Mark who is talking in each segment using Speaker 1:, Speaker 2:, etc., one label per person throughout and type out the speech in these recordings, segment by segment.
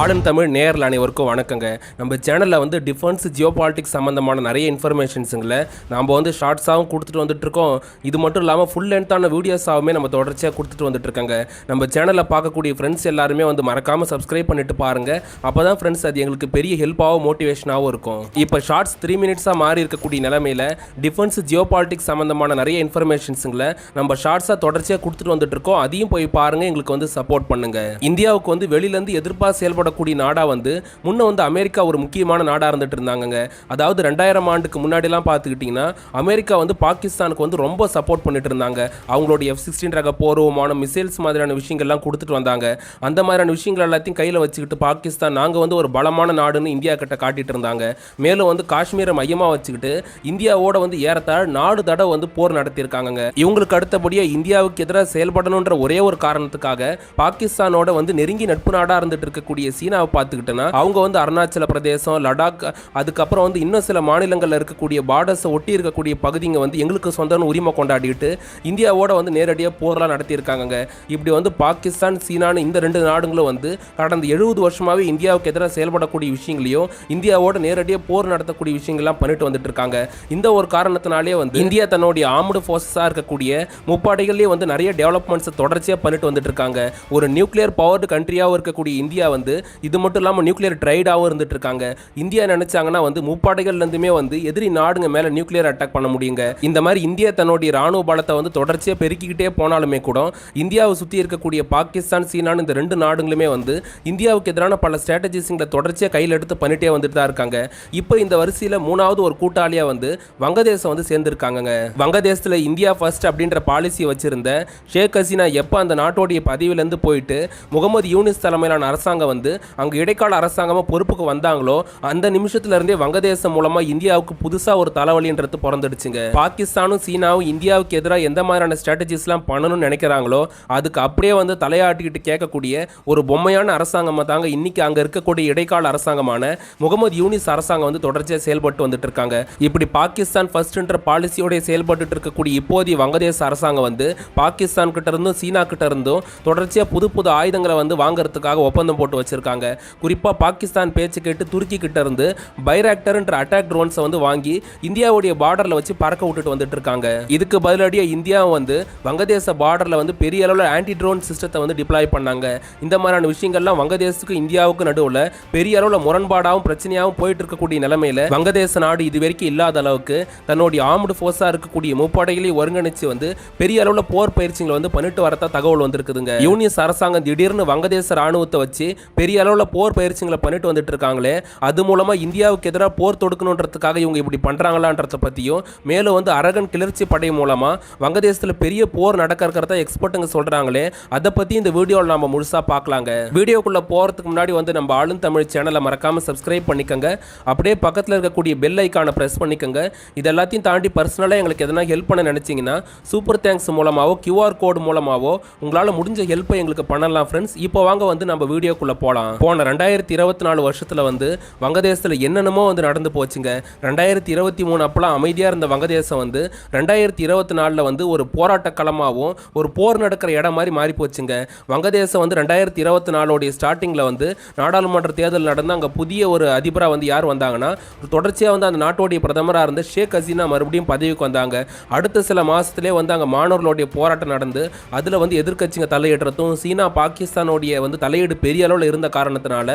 Speaker 1: Ardent Tamil நேரில் அனைவருக்கும் வணக்கங்க. நம்ம சேனலில் வந்து டிஃபென்ஸ் ஜியோ பாலிட்டிக்ஸ் சம்மந்தமான நிறைய இன்ஃபர்மேஷன்ஸுங்களை நம்ம வந்து ஷார்ட்ஸாகவும் கொடுத்துட்டு வந்துட்டுருக்கோம். இது மட்டும் இல்லாமல் ஃபுல் லென்த்தான வீடியோஸாகவுமே நம்ம தொடர்ச்சியாக கொடுத்துட்டு வந்துட்டுருக்கோங்க. நம்ம சேனலில் பார்க்கக்கூடிய ஃப்ரெண்ட்ஸ் எல்லாருமே வந்து மறக்காமல் சப்ஸ்கிரைப் பண்ணிட்டு பாருங்கள் அப்போ தான் ஃப்ரெண்ட்ஸ் அது எங்களுக்கு பெரிய ஹெல்ப்பாகவும் மோட்டிவேஷனாகவும் இருக்கும். இப்போ ஷார்ட்ஸ் த்ரீ மினிட்ஸாக மாறி இருக்கக்கூடிய நிலமையில் டிஃபென்ஸ் ஜியோ பாலிட்டிக்ஸ் சம்மந்தமான நிறைய இன்ஃபர்மேஷன்ஸுங்களை நம்ம ஷார்ட்ஸாக தொடர்ச்சியாக கொடுத்துட்டு வந்துட்டுருக்கோம். அதையும் போய் பாருங்கள் எங்களுக்கு வந்து சப்போர்ட் பண்ணுங்க. இந்தியாவுக்கு வந்து வெளியிலேருந்து எதிர்ப்பாக செயல்படக்கூடிய நாடாக வந்து முன்ன வந்து அமெரிக்கா ஒரு முக்கியமான நாடாக இருந்துட்டு இருந்தாங்கங்க. அதாவது ரெண்டாயிரம் ஆண்டுக்கு முன்னாடிலாம் பார்த்துக்கிட்டிங்கன்னா அமெரிக்கா வந்து பாகிஸ்தானுக்கு வந்து ரொம்ப சப்போர்ட் பண்ணிட்டு இருந்தாங்க. அவங்களோட எஃப் சிக்ஸ்டீன் ரக போர் விமானம் மிசைல்ஸ் மாதிரியான விஷயங்கள்லாம் கொடுத்துட்டு வந்தாங்க. அந்த மாதிரியான விஷயங்கள் எல்லாத்தையும் கையில் வச்சுக்கிட்டு பாகிஸ்தான் நாங்கள் வந்து ஒரு பலமான நாடுன்னு இந்தியா கிட்ட காட்டிட்டு இருந்தாங்க. மேலும் வந்து காஷ்மீரை மையமாக வச்சுக்கிட்டு இந்தியாவோட வந்து ஏறத்தாழ நாடு தடவை வந்து போர் நடத்தியிருக்காங்க இவங்களுக்கு அடுத்தபடியாக இந்தியாவுக்கு எதிராக செயல்படணுன்ற ஒரே ஒரு காரணத்துக்காக பாகிஸ்தானோட வந்து நெருங்கி நட்பு நாடாக இருந்துட்டு இருக்கக்கூடிய சீனாவை பார்த்துக்கிட்டோன்னா அவங்க வந்து அருணாச்சல பிரதேசம் லடாக் அதுக்கப்புறம் வந்து இன்னும் சில மாநிலங்களில் இருக்கக்கூடிய பார்டர்ஸை ஒட்டி இருக்கக்கூடிய பகுதிங்க வந்து எங்களுக்கு சொந்தம்னு உரிமை கொண்டாடிட்டு இந்தியாவோட வந்து நேரடியாக போர்லாம் நடத்தியிருக்காங்கங்க. இப்படி வந்து பாகிஸ்தான் சீனான்னு இந்த ரெண்டு நாடுகளும் வந்து கடந்த எழுபது வருஷமாகவே இந்தியாவுக்கு எதிராக செயல்படக்கூடிய விஷயங்களையும் இந்தியாவோட நேரடியாக போர் நடத்தக்கூடிய விஷயங்கள்லாம் பண்ணிட்டு வந்துட்டு இருக்காங்க இந்த ஒரு காரணத்தினாலே வந்து இந்தியா தன்னுடைய ஆர்முடு ஃபோர்ஸஸாக இருக்கக்கூடிய முப்பாடைகள்லேயே வந்து நிறைய டெவலப்மெண்ட்ஸை தொடர்ச்சியாக பண்ணிட்டு வந்துட்டு இருக்காங்க ஒரு நியூக்ளியர் பவர்டு கண்ட்ரியாகவும் இருக்கக்கூடிய இந்தியா வந்து இது மட்டும் இல்லாமல் நியூக்ளியர் ட்ரைடாகவும் இருந்துட்டு இருக்காங்க இந்தியா நினைச்சாங்கன்னா வந்து முப்பாடைகள்லேருந்துமே வந்து எதிரி நாடுங்க மேலே நியூக்ளியர் அட்டாக் பண்ண முடியுங்க. இந்த மாதிரி இந்தியா தன்னுடைய ராணுவ பலத்தை வந்து தொடர்ச்சியாக பெருக்கிக்கிட்டே போனாலுமே கூட இந்தியாவை சுற்றி இருக்கக்கூடிய பாகிஸ்தான் சீனான்னு இந்த ரெண்டு நாடுகளுமே வந்து இந்தியாவுக்கு எதிரான பல ஸ்ட்ராட்டஜிஸுங்களை தொடர்ச்சியாக கையில் எடுத்து பண்ணிட்டே வந்துட்டு தான் இருக்காங்க. இப்போ இந்த வரிசையில் மூணாவது ஒரு கூட்டாளியாக வந்து வங்கதேசம் வந்து சேர்ந்துருக்காங்கங்க. வங்கதேசத்தில் இந்தியா ஃபர்ஸ்ட் அப்படின்ற பாலிசி வச்சிருந்த ஷேக் ஹசீனா எப்போ அந்த நாட்டோடைய பதவியிலேருந்து போயிட்டு முகமது யூனிஸ் தலைமையிலான அரசாங்கம் வந்து அங்கே இடைக்கால அரசாங்கமாக பொறுப்புக்கு வந்தாங்களோ அந்த நிமிஷத்துல இருந்தே வங்கதேசம் மூலமாக இந்தியாவுக்கு புதுசாக ஒரு தலைவலின்றது பிறந்துடுச்சுங்க. பாகிஸ்தானும் சீனாவும் இந்தியாவுக்கு எதிராக எந்த மாதிரியான ஸ்ட்ராட்டஜிஸ்லாம் பண்ணணும்னு நினைக்கிறாங்களோ அதுக்கு அப்படியே வந்து தலையாட்டிக்கிட்டு கேட்கக்கூடிய ஒரு பொம்மையான அரசாங்கமாக தாங்க இன்றைக்கி அங்கே இருக்கக்கூடிய இடைக்கால அரசாங்கமான முகமது யூனிஸ் அரசாங்கம் வந்து தொடர்ச்சியாக செயல்பட்டு வந்துட்டு இருக்காங்க. இப்படி பாகிஸ்தான் ஃபர்ஸ்ட்ன்ற பாலிசியோட செயல்பட்டு இருக்கக்கூடிய இப்போதைய வங்கதேச அரசாங்கம் வந்து பாகிஸ்தான் கிட்ட இருந்தும் சீனா கிட்ட இருந்தும் தொடர்ச்சியாக புது புது ஆயுதங்களை வந்து வாங்குறதுக்காக ஒப்பந்தம் போட்டு வச்சிருக்காங்க குறிப்பாக பாகிஸ்தான் பேச்சு கேட்டு துருக்கி கிட்ட இருந்து பைராக்டர்ன்ற அட்டாக் ட்ரோன்ஸை வந்து வாங்கி இந்தியாவுடைய பார்டரில் வச்சு பறக்க விட்டுட்டு வந்துட்டு இருக்காங்க. இதுக்கு பதிலடியாக இந்தியா வந்து வங்கதேச பார்டரில் வந்து பெரிய அளவில் ஆன்டி ட்ரோன் சிஸ்டத்தை வந்து டிப்ளாய் பண்ணாங்க. இந்த மாதிரியான விஷயங்கள்லாம் வங்கதேசத்துக்கும் இந்தியாவுக்கும் நடுவில் பெரிய அளவில் முரண்பாடாகவும் பிரச்சனையாகவும் போயிட்டு இருக்கக்கூடிய நிலைமையில் வங்கதேச நாடு இது வரைக்கும் இல்லாத அளவுக்கு தன்னுடைய ஆர்ம்டு ஃபோர்ஸாக இருக்கக்கூடிய முப்படைகளை ஒருங்கிணைச்சு வந்து பெரிய அளவில் போர் பயிற்சிகளை வந்து பண்ணிட்டு வரதா தகவல் வந்திருக்குதுங்க. யூனியஸ் அரசாங்கம் திடீர்னு வங்கதேச ராணுவத்தை வச்சு பெரிய அளவில் போர் பயிற்சிகளை பண்ணிட்டு வந்துட்டு இருக்காங்களே அது மூலமாக இந்தியாவுக்கு எதிராக போர் தொடுக்கணுன்றதுக்காக இவங்க இப்படி பண்ணுறாங்களான்றத பற்றியும் மேலும் வந்து அரகன் கிளர்ச்சி படை மூலமாக வங்கதேசத்தில் பெரிய போர் நடக்க இருக்கிறதா எக்ஸ்பர்ட்டுங்க சொல்கிறாங்களே அதை பற்றி இந்த வீடியோவில் நம்ம முழுசாக பார்க்கலாங்க வீடியோக்குள்ளே போகிறதுக்கு முன்னாடி வந்து நம்ம ஆளும் தமிழ் சேனலை மறக்காமல் சப்ஸ்கிரைப் பண்ணிக்கோங்க. அப்படியே பக்கத்தில் இருக்கக்கூடிய பெல் ஐக்கானை ப்ரெஸ் பண்ணிக்கோங்க. இது எல்லாத்தையும் தாண்டி பர்சனலாக எங்களுக்கு எதனா ஹெல்ப் பண்ண நினச்சிங்கன்னா சூப்பர் தேங்க்ஸ் மூலமாகவோ கியூஆர் கோடு மூலமாகவோ உங்களால் முடிஞ்ச ஹெல்ப்பை எங்களுக்கு பண்ணலாம் ஃப்ரெண்ட்ஸ் இப்போ வாங்க வந்து நம்ம வீடியோக்குள்ளே போகலாம் போன ரெண்டாயிரத்தி இருபத்தி நாலு வருஷத்தில் வந்து வங்கதேசத்தில் என்னென்னமோ வந்து நடந்து போச்சுங்க. ரெண்டாயிரத்தி இருபத்தி மூணு அப்போலாம் அமைதியாக இருந்த வங்கதேசம் வந்து ரெண்டாயிரத்தி இருபத்தி நாலில் வந்து ஒரு போராட்ட களமாகவும் ஒரு போர் நடக்கிற இடம் மாதிரி மாறி போச்சுங்க. வங்கதேசம் வந்து ரெண்டாயிரத்தி இருபத்தி நாலோடைய ஸ்டார்டிங்கில் வந்து நாடாளுமன்ற தேர்தல் நடந்து அங்கே புதிய ஒரு அதிபராக வந்து யார் வந்தாங்கன்னா தொடர்ச்சியாக வந்து அந்த நாட்டோடைய பிரதமராக இருந்த ஷேக் ஹசீனா மறுபடியும் பதவிக்கு வந்தாங்க. அடுத்த சில மாதத்துலேயே வந்து அங்கே மாணவர்களுடைய போராட்டம் நடந்து அதில் வந்து எதிர்கட்சிங்க தலையிடுறதும் சீனா பாகிஸ்தானோடைய வந்து தலையீடு பெரிய அளவில் இருந்த காரணத்தினால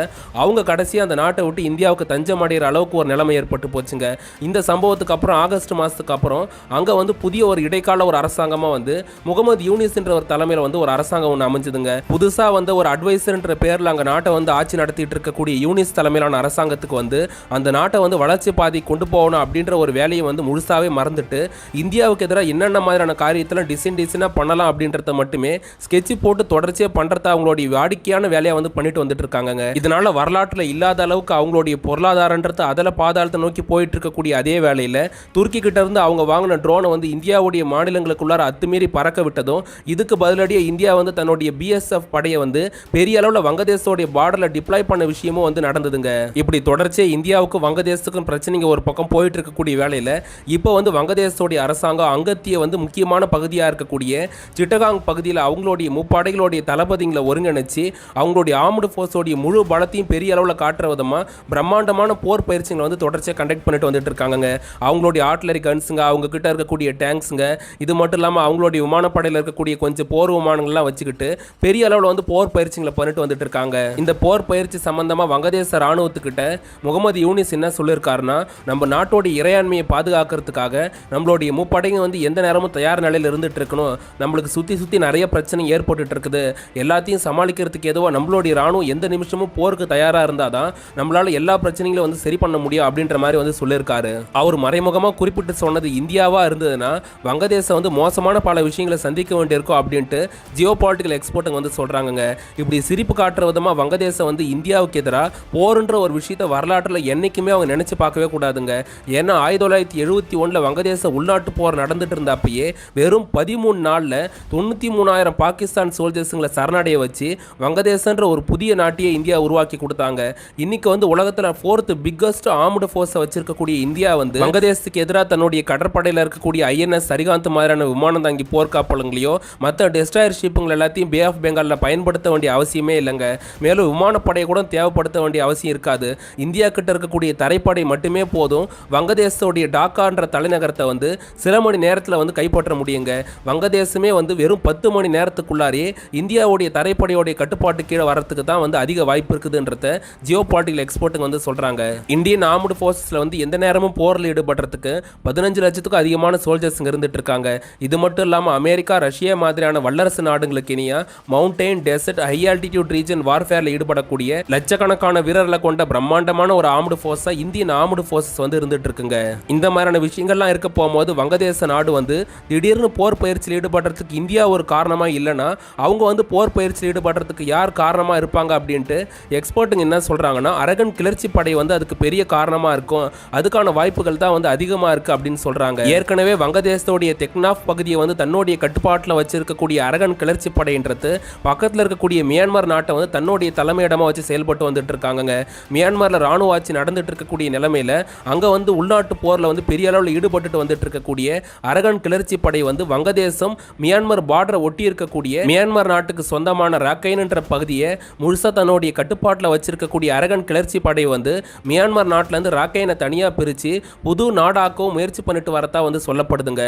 Speaker 1: அவங்க கடைசியாக அந்த நாட்டை விட்டு இந்தியாவுக்கு தஞ்சம் அடைகிற அளவுக்கு ஒரு நிலைமை ஏற்பட்டு போச்சுங்க. இந்த சம்பவத்துக்கு அப்புறம் ஆகஸ்ட் மாதத்துக்கு அப்புறம் அங்கே வந்து புதிய ஒரு இடைக்கால ஒரு அரசாங்கமாக வந்து முகமது யூனிஸ்ன்ற ஒரு தலைமையில் வந்து ஒரு அரசாங்கம் ஒன்று அமைஞ்சதுங்க. புதுசாக வந்து ஒரு அட்வைசர்ன்ற பேரில் அங்கே நாட்டை வந்து ஆட்சி நடத்திட்டு இருக்கக்கூடிய யூனிஸ் தலைமையிலான அரசாங்கத்துக்கு வந்து அந்த நாட்டை வந்து வளர்ச்சி பாதை கொண்டு போகணும் அப்படின்ற ஒரு வேலையை வந்து முழுசாகவே மறந்துட்டு இந்தியாவுக்கு எதிராக என்னென்ன மாதிரியான காரியத்தில் டிசைன் டிசைனாக பண்ணலாம் அப்படின்றத மட்டுமே ஸ்கெட்ச் போட்டு தொடர்ச்சியாக பண்ணுறத அவங்களுடைய வாடிக்கையான வேலையை வந்து பண்ணிட்டு வந்துட்டு இருக்காங்க இதனால வரலாற்றில் இல்லாத அளவுக்கு அவங்களுடைய பொருளாதாரன்றது அதில் பாதாளத்தை நோக்கி போயிட்டு இருக்கக்கூடிய அதே வேலையில் துருக்கி கிட்ட இருந்து அவங்க வாங்கின ட்ரோனை வந்து இந்தியாவுடைய மாநிலங்களுக்குள்ளார அத்துமீறி பறக்க விட்டதும் இதுக்கு பதிலடியாக இந்தியா வந்து தன்னுடைய பிஎஸ்எஃப் படையை வந்து பெரிய அளவில் வங்கதேசத்தோடைய பார்டரில் டிப்ளாய் பண்ண விஷயமும் வந்து நடந்ததுங்க. இப்படி தொடர்ச்சியாக இந்தியாவுக்கும் வங்கதேசத்துக்கும் பிரச்சனைங்க ஒரு பக்கம் போயிட்டு இருக்கக்கூடிய வேலையில் இப்போ வந்து வங்கதேசத்துடைய அரசாங்கம் அங்கத்திய வந்து முக்கியமான பகுதியாக இருக்கக்கூடிய சிட்டகாங் பகுதியில் அவங்களுடைய முப்படைகளுடைய தளபதிகளை ஒருங்கிணைச்சு அவங்களுடைய ஆர்ம்டு ஃபோர்ஸ் வங்கதேசத்தோடைய முழு பலத்தையும் பெரிய அளவில் காட்டுற விதமாக பிரம்மாண்டமான போர் பயிற்சிகளை வந்து தொடர்ச்சியாக கண்டக்ட் பண்ணிட்டு வந்துட்டு இருக்காங்க அவங்களுடைய ஆர்ட்லரி கன்ஸுங்க அவங்க கிட்ட இருக்கக்கூடிய டேங்க்ஸுங்க இது மட்டும் இல்லாமல் அவங்களுடைய விமானப்படையில் இருக்கக்கூடிய கொஞ்சம் போர் விமானங்கள்லாம் வச்சுக்கிட்டு பெரிய அளவில் வந்து போர் பயிற்சிகளை பண்ணிட்டு வந்துட்டு இருக்காங்க. இந்த போர் பயிற்சி சம்பந்தமாக வங்கதேச ராணுவத்துக்கிட்ட முகமது யூனிஸ் என்ன சொல்லியிருக்காருன்னா நம்ம நாட்டோட இறையாண்மையை பாதுகாக்கிறதுக்காக நம்மளுடைய முப்படைங்க வந்து எந்த நேரமும் தயார் நிலையில் இருந்துட்டு இருக்கணும். நம்மளுக்கு சுற்றி சுற்றி நிறைய பிரச்சனை ஏற்பட்டுட்டு இருக்குது. எல்லாத்தையும் சமாளிக்கிறதுக்கு ஏதோ நம்மளுடைய ராணுவம் எந்த நிமிஷமும் போருக்கு தயாராக இருந்தால் தான் நம்மளால எல்லா பிரச்சனைகளும் வந்து சரி பண்ண முடியும் அப்படின்ற மாதிரி வந்து சொல்லியிருக்காரு. அவர் மறைமுகமாக குறிப்பிட்டு சொன்னது இந்தியாவாக இருந்ததுன்னா வங்கதேசம் வந்து மோசமான பல விஷயங்களை சந்திக்க வேண்டியிருக்கும் அப்படின்ட்டு ஜியோ பாலிட்டிக்கல் எக்ஸ்போர்ட்டுங்க வந்து சொல்கிறாங்கங்க இப்படி சிரிப்பு காட்டுற விதமாக வங்கதேசம் வந்து இந்தியாவுக்கு எதிராக போருன்ற ஒரு விஷயத்தை வரலாற்றில் என்றைக்குமே அவங்க நினச்சி பார்க்கவே கூடாதுங்க. ஏன்னா ஆயிரத்தி தொள்ளாயிரத்தி எழுபத்தி ஒன்றில் வங்கதேச உள்நாட்டு போர் நடந்துட்டு இருந்தப்பயே வெறும் பதிமூணு நாளில் தொண்ணூற்றி மூணாயிரம் பாகிஸ்தான் சோல்ஜர்ஸுங்களை சரணடைய வச்சு வங்கதேசன்ற ஒரு புதிய நாட்டையே இந்தியா உருவாக்கி கொடுத்தாங்க. இன்னைக்கு வந்து உலகத்தில் ஃபோர்த் பிக்கஸ்ட் ஆர்முடு ஃபோர்ஸை வச்சிருக்கக்கூடிய இந்தியா வந்து வங்கதேசத்துக்கு எதிராக தன்னுடைய கடற்படையில் இருக்கக்கூடிய ஐஎன்எஸ் சரிகாந்த் மாதிரியான விமானம் தாங்கி போர்க்காப்பலங்களையோ மற்ற டெஸ்டாயர் ஷிப்புங்கள் எல்லாத்தையும் பே ஆஃப் பெங்காலில் பயன்படுத்த வேண்டிய அவசியமே இல்லைங்க. மேலும் விமானப்படையை கூட தேவைப்படுத்த வேண்டிய அவசியம் இருக்காது. இந்தியா கிட்ட இருக்கக்கூடிய தரைப்படை மட்டுமே போதும். வங்கதேசத்துடைய டாக்கான்ற தலைநகரத்தை வந்து சில மணி நேரத்தில் வந்து கைப்பற்ற முடியுங்க. வங்கதேசமே வந்து வெறும் பத்து மணி நேரத்துக்குள்ளாரே இந்தியாவுடைய தரைப்படையோடைய கட்டுப்பாட்டு கீழே வரத்துக்கு தான் வந்து அதிக வாய்ப்பு இருக்குதுன்றத ஜியோ பாலிட்டிக்கல் எக்ஸ்போர்ட்டுங்க வந்து சொல்கிறாங்க இந்தியன் ஆர்முடு ஃபோர்ஸஸில் வந்து எந்த நேரமும் போரில் ஈடுபடுறதுக்கு பதினஞ்சு லட்சத்துக்கும் அதிகமான சோல்ஜர்ஸுங்க இருந்துட்டு இருக்காங்க. இது மட்டும் இல்லாமல் அமெரிக்கா ரஷ்யா மாதிரியான வல்லரசு நாடுகளுக்கு Iniya mountain desert high altitude region வார்ஃபேரில் ஈடுபடக்கூடிய லட்சக்கணக்கான வீரர்களை கொண்ட பிரம்மாண்டமான ஒரு ஆர்முடு ஃபோர்ஸாக இந்தியன் ஆர்முடு ஃபோர்ஸஸ் வந்து இருந்துட்டு இருக்குங்க. இந்த மாதிரியான விஷயங்கள்லாம் இருக்க போகும்போது வங்கதேச நாடு வந்து திடீர்னு போர் பயிற்சியில் ஈடுபடுறதுக்கு இந்தியா ஒரு காரணமாக இல்லைன்னா அவங்க வந்து போர் பயிற்சியில் ஈடுபடுறதுக்கு யார் காரணமாக இருப்பாங்க அப்படின்ட்டு எக்ஸ்பர்ட்டுங்க என்ன சொல்கிறாங்கன்னா அரகன் கிளர்ச்சி படை வந்து அதுக்கு பெரிய காரணமாக இருக்கும். அதுக்கான வாய்ப்புகள் தான் வந்து அதிகமாக இருக்குது அப்படின்னு சொல்கிறாங்க ஏற்கனவே வங்கதேசத்தோடைய தெக்னாஃப் பகுதியை வந்து தன்னுடைய கட்டுப்பாட்டில் வச்சிருக்கக்கூடிய அரகன் கிளர்ச்சி படைன்றது பக்கத்தில் இருக்கக்கூடிய மியான்மர் நாட்டை வந்து தன்னுடைய தலைமையிடமாக வச்சு செயல்பட்டு வந்துட்டு இருக்காங்கங்க. மியான்மரில் ராணுவ ஆட்சி நடந்துட்டு இருக்கக்கூடிய நிலைமையில் அங்கே வந்து உள்நாட்டு போரில் வந்து பெரிய அளவில் ஈடுபட்டுட்டு வந்துட்டு இருக்கக்கூடிய அரகன் கிளர்ச்சி படை வந்து வங்கதேசம் மியான்மர் பார்டரை ஒட்டி இருக்கக்கூடிய மியான்மர் நாட்டுக்கு சொந்தமான ராக்கைன்ன்ற பகுதியை முழுசாக தன்னுடைய கட்டுப்பாட்டில் வச்சிருக்கக்கூடிய அரகன் கிளர்ச்சி படை வந்து மியான்மர் நாட்டிலேருந்து ராக்கைனை தனியாக பிரித்து புது நாடாக்கவும் முயற்சி பண்ணிட்டு வரதா வந்து சொல்லப்படுதுங்க.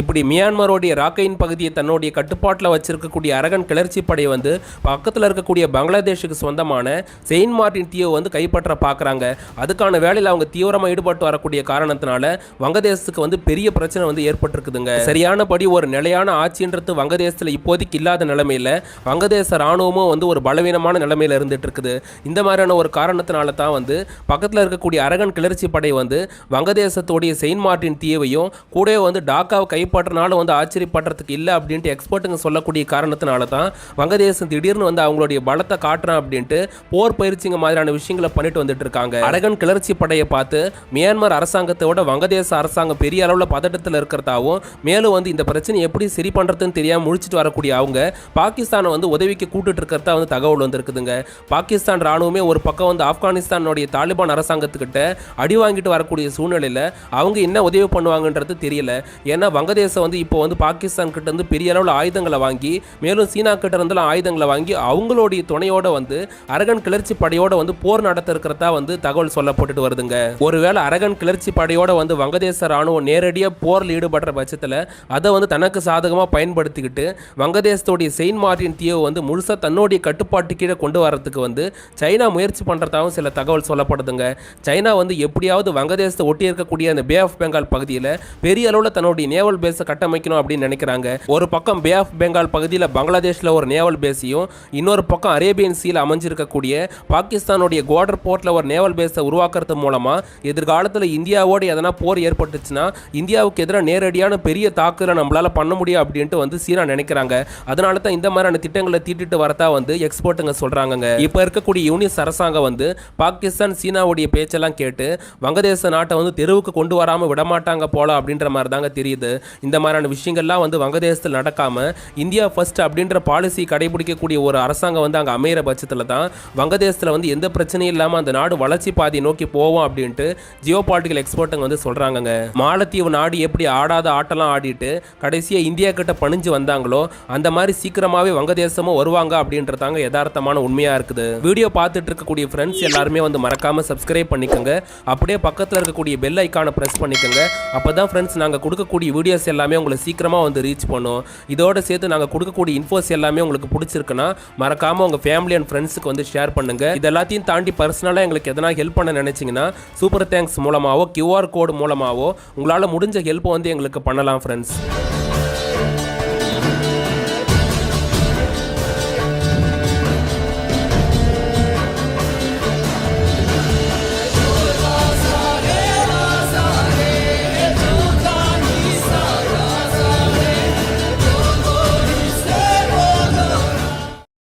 Speaker 1: இப்படி மியான்மருடைய ராக்கையின் பகுதியை தன்னுடைய கட்டுப்பாட்டில் வச்சிருக்கக்கூடிய அரகன் கிளர்ச்சி படை வந்து பக்கத்தில் இருக்கக்கூடிய பங்களாதேஷுக்கு சொந்தமான செயின்ட் மார்டின் தீவை வந்து கைப்பற்ற பார்க்குறாங்க. அதுக்கான வேலையில் அவங்க தீவிரமாக ஈடுபட்டு வரக்கூடிய காரணத்தினால வங்கதேசத்துக்கு வந்து பெரிய பிரச்சனை வந்து ஏற்பட்டிருக்குதுங்க. சரியானபடி ஒரு நிலையான ஆட்சின்றது வங்கதேசத்தில் இப்போதைக்கு இல்லாத நிலைமையில் வங்கதேச ராணுவமும் வந்து ஒரு பலவீனமான நிலைமையில் இருந்துட்டு இருக்குது இந்த மாதிரியான ஒரு காரணத்தினால தான் வந்து பக்கத்தில் இருக்கக்கூடிய அரகன் கிளர்ச்சி படை வந்து வங்கதேசத்துடைய செயின்ட் மார்டின் தீவையும் கூடவே வந்து டாக்காவை கைப்பற்றினாலும் வந்து ஆச்சரியப்படுறதுக்கு இல்லை அப்படின்ட்டு எக்ஸ்பர்ட்டுங்க சொல்லக்கூடிய காரணத்தினால தான் வங்கதேசம் திடீர்னு வந்து அவங்களுடைய பலத்தை காட்டுறான் அப்படின்ட்டு போர் பயிற்சிங்க மாதிரியான விஷயங்களை பண்ணிட்டு வந்துட்டு இருக்காங்க அரகன் கிளர்ச்சி படையை பார்த்து மியான்மர் அரசாங்கத்தோட வங்கதேச அரசாங்கம் பெரிய அளவில் பதட்டத்தில் இருக்கிறதாவும் மேலும் வந்து இந்த பிரச்சனை எப்படி சரி பண்ணுறதுன்னு தெரியாமல் முழிச்சிட்டு வரக்கூடிய அவங்க பாகிஸ்தானை வந்து உதவிக்கு கூட்டுட்டு இருக்கிறதா வந்து தகவல் வந்திருக்குதுங்க. பாகிஸ்தான் ராணுவமே ஒரு பக்கம் வந்து ஆப்கானிஸ்தானுடைய தாலிபான் அரசாங்கத்துக்கிட்ட அடி வாங்கிட்டு வரக்கூடிய சூழ்நிலையில் அவங்க என்ன உதவி பண்ணுவாங்கன்றது தெரியல. ஏன்னா வங்கதேசம் வந்து இப்போ வந்து பாகிஸ்தான் கிட்ட இருந்து பெரிய அளவில் ஆயுதங்களை வாங்கி மேலும் சீனா கிட்ட இருந்தெல்லாம் ஆயுதங்களை வாங்கி அவங்களுடைய துணையோட வந்து அரகன் கிளர்ச்சி படையோட வந்து போர் நடத்த இருக்கிறதா வந்து தகவல் சொல்லப்பட்டுட்டு வருதுங்க. ஒருவேளை அரகன் கிளர்ச்சி படையோட வந்து வங்கதேச ராணுவம் நேரடியாக போரில் ஈடுபடுற பட்சத்தில் அதை வந்து தனக்கு சாதகமாக பயன்படுத்திக்கிட்டு வங்கதேசத்துடைய செயின் மார்டின் தீவை வந்து முழுசாக தன்னுடைய கட்டுப்பாட்டு கீழே கொண்டு வரதுக்கு வந்து சைனா முயற்சி பண்ணுறதாகவும் சில தகவல் சொல்லப்படுதுங்க. சைனா வந்து எப்படியாவது வங்கதேசத்தை ஒட்டி இருக்கக்கூடிய அந்த பே ஆஃப் பெங்கால் பகுதியில் பெரிய அளவில் தன்னுடைய நேவல் பேஸை கட்டமைக்கணும் அப்படின்னு நினைக்கிறாங்க. ஒரு பக்கம் பே ஆஃப் பெங்கால் பகுதியில் பங்களாதேஷில் ஒரு நேவல் பேஸையும் இன்னொரு பக்கம் அரேபியன் சீல அமைஞ்சிருக்கக்கூடிய பாகிஸ்தானுடைய குவார்டர் போர்ட்டில் ஒரு நேவல் பேஸை உருவாக்குறது மூலமாக எதிர்காலத்தில் இந்தியாவோடு எதனா போர் ஏற்பட்டுச்சுன்னா இந்தியாவுக்கு எதிராக நேரடியான பெரிய தாக்குதலை நம்மளால் பண்ண முடியும் அப்படின்ட்டு வந்து சீனா நினைக்கிறாங்க. அதனால தான் இந்த மாதிரியான திட்டங்களை தீட்டிட்டு வரதா வந்து எக்ஸ்போர்ட்டுங்க சொல்கிறாங்கங்க இப்போ இருக்கக்கூடிய யூனிஸ் அரசாங்கம் வந்து பாகிஸ்தான் சீனாவுடைய பேச்செல்லாம் கேட்டு வங்கதேச நாட்டை வந்து தெருவுக்கு கொண்டு வராமல் விடமாட்டாங்க போல அப்படின்ற மாதிரி தாங்க தெரியுது. இந்த மாதிரியான விஷயங்கள்லாம் வந்து வங்கதேசத்தில் நடக்காமல் இந்தியா ஃபர்ஸ்ட் அப்படின்ற பாலிசி கடைபிடிக்கக்கூடிய ஒரு அரசாங்கம் வந்து அங்கே அமையிற பட்சத்தில் தான் வங்கதேசத்தில் வந்து எந்த பிரச்சனையும் இல்லாமல் அந்த நாடு வளர்ச்சி பாதையை நோக்கி போவோம் அப்படின்ட்டு ஜியோ பாலிட்டிக்கல் எக்ஸ்பர்ட்டுங்க வந்து சொல்கிறாங்கங்க மாலத்தீவு நாடு எப்படி ஆடாத ஆட்டெல்லாம் ஆடிட்டு கடைசியாக இந்தியா கிட்ட பணிஞ்சு வந்தாங்களோ அந்த மாதிரி சீக்கிரமாகவே வங்கதேசமும் வருவாங்க அப்படின்றதாங்க யதார்த்தமான உண்மை. செம்மையாக இருக்குது. வீடியோ பார்த்துட்டு இருக்கக்கூடிய ஃப்ரெண்ட்ஸ் எல்லாருமே வந்து மறக்காமல் சப்ஸ்கிரைப் பண்ணிக்கோங்க. அப்படியே பக்கத்தில் இருக்கக்கூடிய பெல் ஐக்கானை ப்ரெஸ் பண்ணிக்கோங்க. அப்போ தான் ஃப்ரெண்ட்ஸ் நாங்கள் கொடுக்கக்கூடிய வீடியோஸ் எல்லாமே உங்களை சீக்கிரமாக வந்து ரீச் பண்ணும். இதோட சேர்த்து நாங்கள் கொடுக்கக்கூடிய இன்ஃபோஸ் எல்லாமே உங்களுக்கு பிடிச்சிருக்குன்னா மறக்காமல் உங்கள் ஃபேமிலி அண்ட் ஃப்ரெண்ட்ஸுக்கு வந்து ஷேர் பண்ணுங்கள் இது எல்லாத்தையும் தாண்டி பர்சனலாக எங்களுக்கு எதனா ஹெல்ப் பண்ண நினச்சிங்கன்னா சூப்பர் தேங்க்ஸ் மூலமாகவோ கியூஆர் கோடு மூலமாகவோ உங்களால் முடிஞ்ச ஹெல்ப்பை வந்து எங்களுக்கு பண்ணலாம் ஃப்ரெண்ட்ஸ்